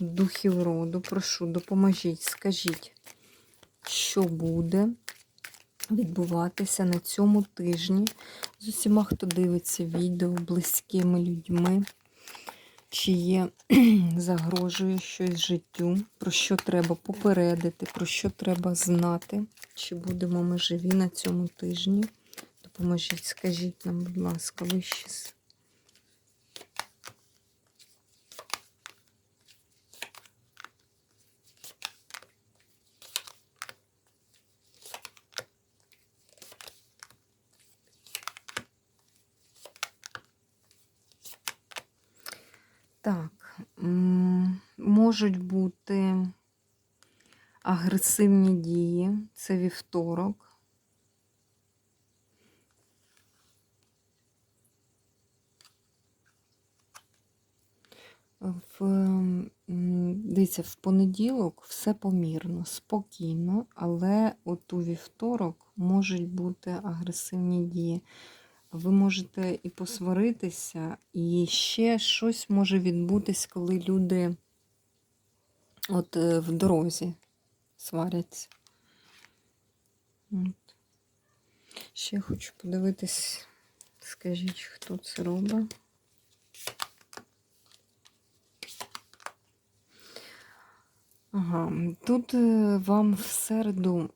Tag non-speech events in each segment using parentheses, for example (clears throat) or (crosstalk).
духів роду, прошу, допоможіть, скажіть, що буде відбуватися на цьому тижні з усіма, хто дивиться відео, близькими людьми, чи є, (clears throat) загрожує щось життю, про що треба попередити, про що треба знати, чи будемо ми живі на цьому тижні. Допоможіть, скажіть нам, будь ласка, сили. Так, можуть бути агресивні дії. Це вівторок. В, дивіться, в понеділок все помірно, спокійно, але от у вівторок можуть бути агресивні дії. Ви можете і посваритися, і ще щось може відбутись, коли люди от е, в дорозі сваряться. От. Ще хочу подивитись, скажіть, хто це робить. Ага, тут е, вам в середу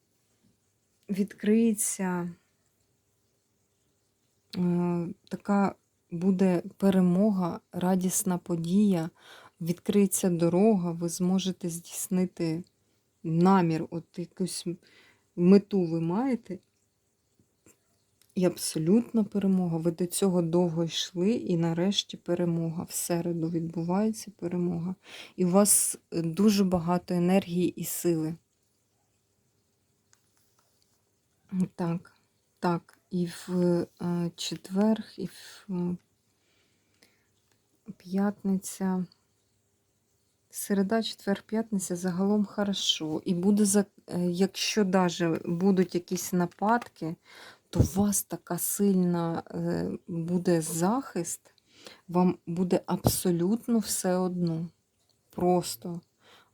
відкриється така буде перемога, радісна подія, відкриється дорога, ви зможете здійснити намір, от якусь мету ви маєте. І абсолютна перемога. Ви до цього довго йшли, і нарешті перемога. В середу відбувається перемога. І у вас е, дуже багато енергії і сили. Так, так, і в е, четвер, і в е, п'ятниця. Середа, четвер, п'ятниця загалом хорошо. І буде, за- е, якщо даже будуть якісь нападки, то у вас така сильна буде захист, вам буде абсолютно все одно. Просто,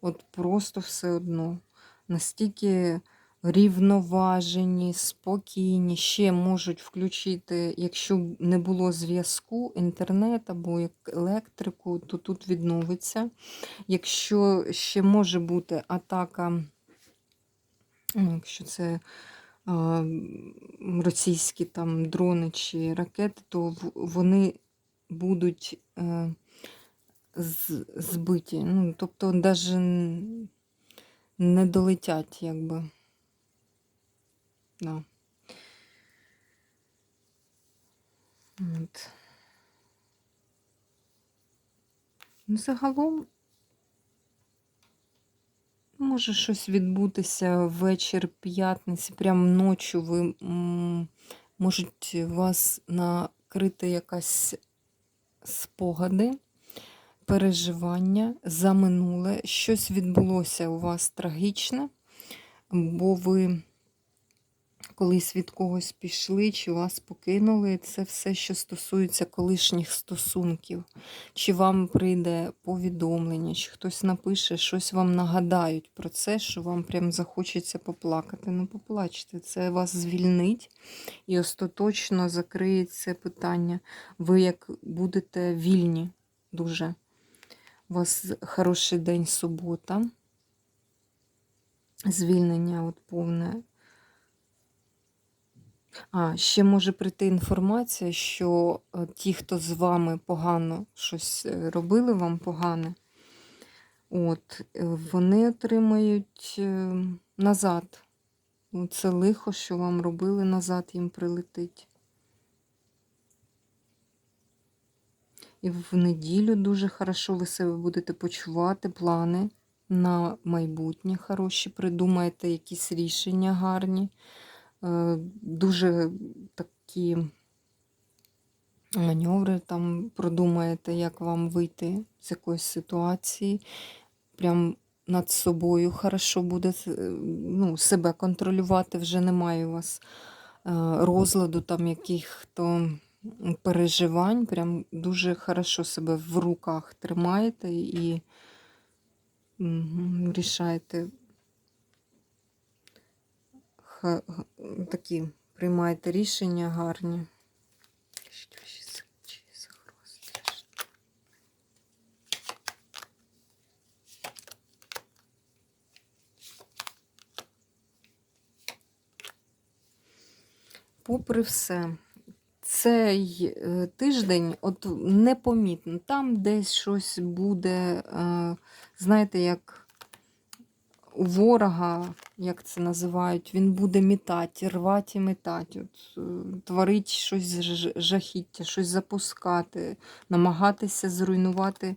от просто все одно. Настільки рівноважені, спокійні, ще можуть включити, якщо не було зв'язку, інтернет або електрику, то тут відновиться. Якщо ще може бути атака, ну, якщо це російські там дрони чи ракети, то вони будуть е, збиті. Ну, тобто навіть не долетять, якби. Да. От. Ну, загалом може щось відбутися вечір п'ятниці, прямо ночі ви можуть вас накрити якась спогади, переживання за минуле. Щось відбулося у вас трагічне, бо ви колись від когось пішли, чи вас покинули. Це все, що стосується колишніх стосунків. Чи вам прийде повідомлення, чи хтось напише, щось вам нагадають про це, що вам прям захочеться поплакати. Ну, поплачте, це вас звільнить і остаточно закриє це питання. Ви як будете вільні дуже. У вас хороший день субота. Звільнення от повне. А, ще може прийти інформація, що е, ті, хто з вами погано щось е, робили вам погане, от, е, вони отримають е, назад. Ну, Це лихо, що вам робили, назад їм прилетить. І в неділю дуже хорошо ви себе будете почувати, плани на майбутнє хороші, придумаєте якісь рішення гарні, дуже такі маневри там продумаєте, як вам вийти з якоїсь ситуації. Прям над собою хорошо буде е, ну, себе контролювати, вже немає у вас е, розладу там яких-то переживань. Прям дуже хорошо себе в руках тримаєте і мгм, рішаєте такі приймаєте рішення гарні. Попри все, цей е, тиждень от непомітно. Там десь щось буде, е, знаєте, як ворога, як це називають, він буде мітати, рвати і метати, от, е, творить щось жахіття, щось запускати, намагатися зруйнувати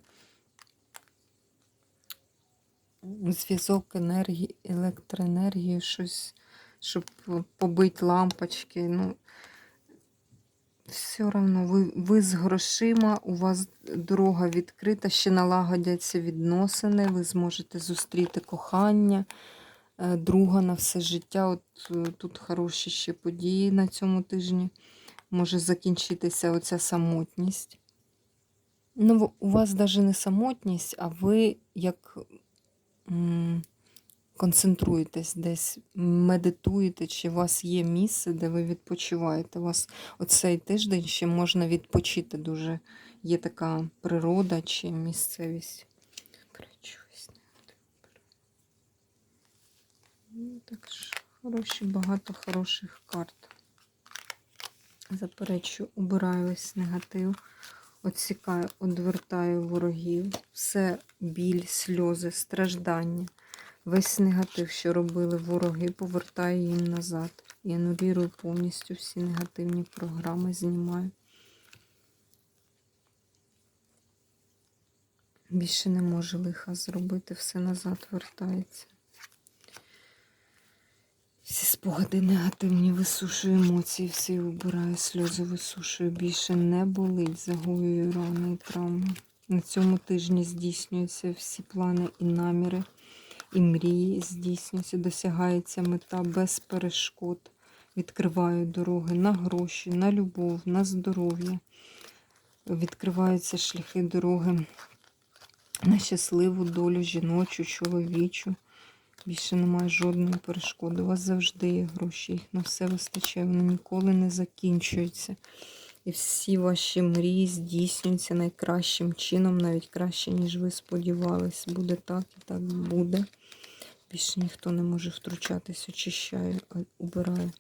зв'язок енергії, електроенергії, щось, щоб побити лампочки. Ну, все одно, ви, ви з грошима, у вас дорога відкрита, ще налагодяться відносини, ви зможете зустріти кохання, е, друга на все життя. От е, тут хороші ще події на цьому тижні. Може закінчитися оця самотність. Ну, у вас навіть не самотність, а ви як концентруєтесь десь, медитуєте, чи у вас є місце, де ви відпочиваєте. У вас оцей тиждень ще можна відпочити дуже. Є така природа чи місцевість. Ну, так ж, хороші, багато хороших карт. Заперечу, убираю весь негатив, отсікаю, одвертаю ворогів, все біль, сльози, страждання. Весь негатив, що робили вороги, повертаю їм назад. І анулірую повністю всі негативні програми, знімаю. Більше не може лиха зробити, все назад вертається. Всі спогади негативні висушую емоції, всі вибираю, сльози висушую. Більше не болить, загоюю рани і травми. На цьому тижні здійснюються всі плани і наміри, і мрії здійснюються, досягається мета без перешкод. Відкриваю дороги на гроші, на любов, на здоров'я. Відкриваються шляхи дороги на щасливу долю жіночу, чоловічу. Більше немає жодної перешкоди. У вас завжди є гроші, їх на все вистачає, вони ніколи не закінчуються. І всі ваші мрії здійснюються найкращим чином, навіть краще, ніж ви сподівались. Буде так і так буде. Більше ніхто не може втручатись, очищаю, убираю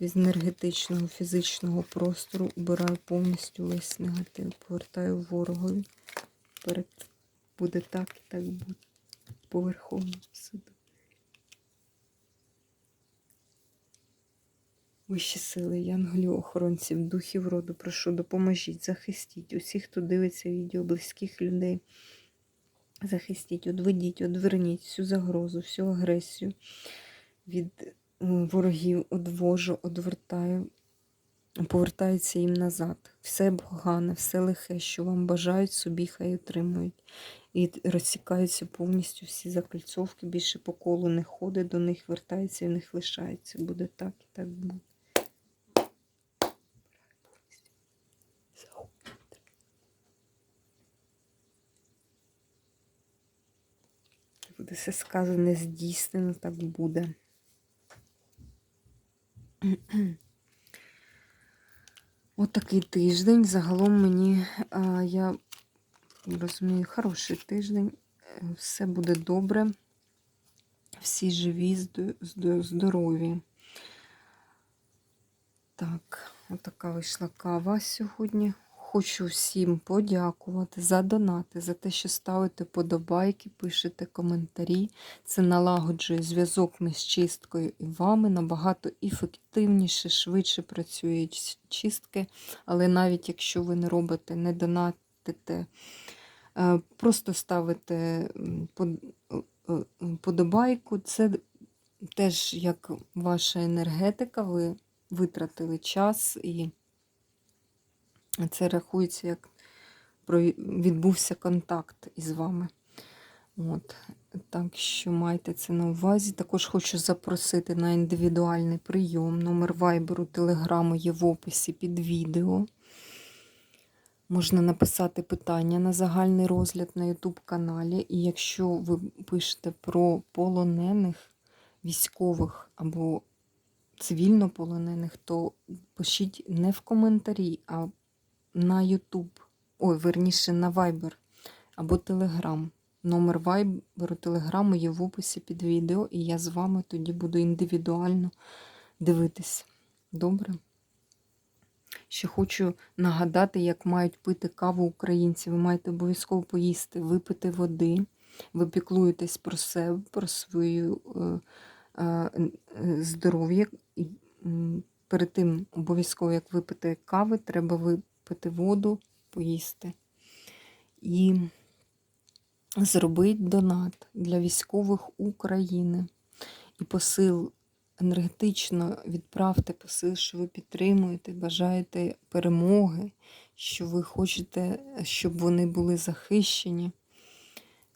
від енергетичного, фізичного простору, убираю повністю весь негатив, повертаю ворогові. Перед... Буде так і так буде. По Верховному суду. Вищі сили, янголів, охоронців, духів роду, прошу, допоможіть, захистіть усіх, хто дивиться відео, близьких людей. Захистіть, одведіть, одверніть всю загрозу, всю агресію від ворогів, одвожу, одвертаю, повертаються їм назад. Все погане, все лихе, що вам бажають собі, хай отримують. І розсікаються повністю всі закольцовки, більше по колу не ходить, до них вертається і в них лишається. Буде так і так буде. Буде все сказане, здійснено, так буде. (clears throat) От такий тиждень. Загалом мені, я розумію, хороший тиждень. Все буде добре. Всі живі, здо- здо- здорові. Так, отака вийшла кава сьогодні. Хочу всім подякувати за донати, за те, що ставите подобайки, пишете коментарі. Це налагоджує зв'язок між чисткою і вами. Набагато ефективніше, швидше працюють чистки. Але навіть якщо ви не робите, не донатите е, просто ставите е, е, подобайку. Це теж як ваша енергетика, ви витратили час, і це рахується як відбувся контакт із вами. От. Так що майте це на увазі. Також хочу запросити на індивідуальний прийом. Номер вайберу, телеграму є в описі під відео. Можна написати питання на загальний розгляд на YouTube каналі. І якщо ви пишете про полонених, військових або цивільнополонених, то пишіть не в коментарі, а на YouTube. Ой, верніше на Viber або Telegram. Номер вайберу телеграму є в описі під відео, і я з вами тоді буду індивідуально дивитися. Добре? Ще хочу нагадати, як мають пити каву українці. Ви маєте обов'язково поїсти, випити води, ви піклуєтесь про себе, про своє е, е, е, здоров'я. Перед тим обов'язково, як випити кави, треба випити воду, поїсти. І зробіть донат для військових України. І посил енергетично відправте посил, що ви підтримуєте, бажаєте перемоги, що ви хочете, щоб вони були захищені.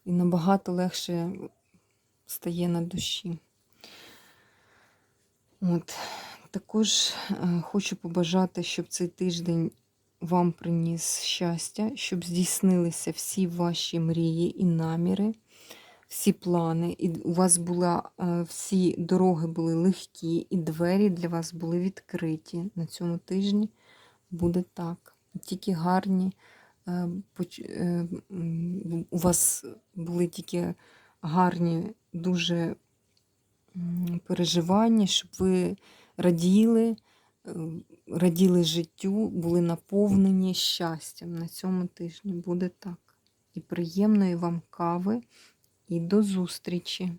І набагато легше стає на душі. От. Також е, хочу побажати, щоб цей тиждень вам приніс щастя, щоб здійснилися всі ваші мрії і наміри, всі плани, і у вас була е, всі дороги були легкі, і двері для вас були відкриті на цьому тижні. Буде так. Тільки гарні. е, е, У вас були тільки гарні, дуже переживання, щоб ви раділи, раділи життю, були наповнені щастям. На цьому тижні буде так. І приємної вам кави, і до зустрічі!